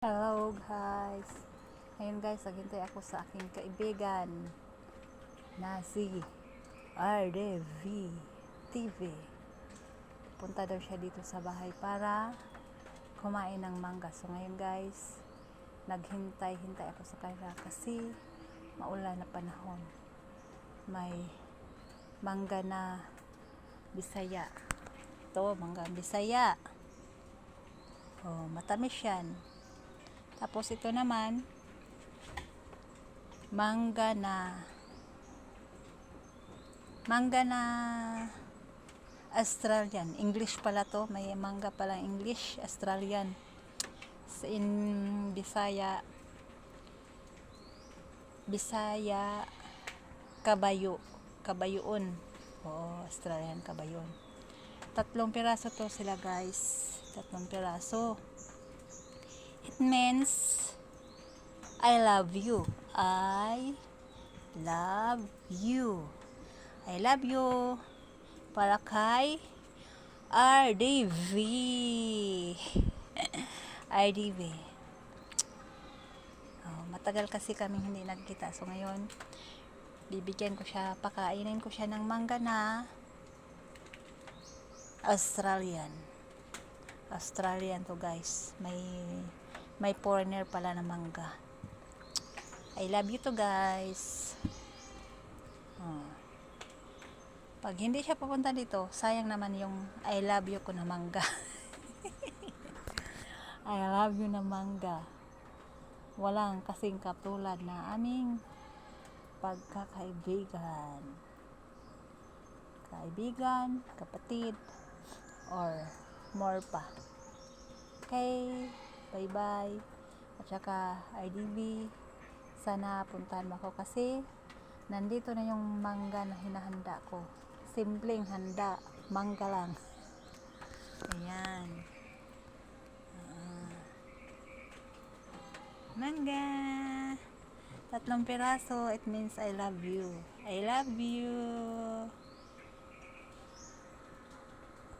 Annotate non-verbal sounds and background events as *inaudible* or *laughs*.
Hello guys. Ngayon guys, naghintay ako sa aking kaibigan na si RDV TV. Punta daw siya dito sa bahay para kumain ng mangga. So ngayon guys, naghintay-hintay ako sa kanya kasi maulan na panahon. May mangga na bisaya. Ito, mangga bisaya. Oh, matamis yan. Tapos ito naman, mangga na mangga na Australian. English pala to. May mangga pala English, Australian. Sa in Bisaya Bisaya kabayo. Kabayoon. Oo, Australian kabayon. Tatlong piraso to sila guys. Tatlong piraso. It means I love you. I love you. I love you. Para kay RDV. *laughs* RDV. Oh, matagal kasi kami hindi nagkita. So ngayon, bibigyan ko siya, pakainin ko siya ng mangga na Australian. Australian to guys. May may foreigner pala na mangga. I love you to guys. Oh. Pag hindi siya pupunta dito, sayang naman yung I love you ko na mangga. *laughs* I love you na mangga. Walang kasing katulad na aming pagkakaibigan. Kaibigan, kapatid, or more pa. Okay, bye-bye. At saka IDB, sana puntahan mo ako kasi nandito na yung mangga na hinahanda ko. Simpleng handa, mangga lang. *laughs* Ayan. Ah. mangga. Tatlong piraso, it means I love you. I love you.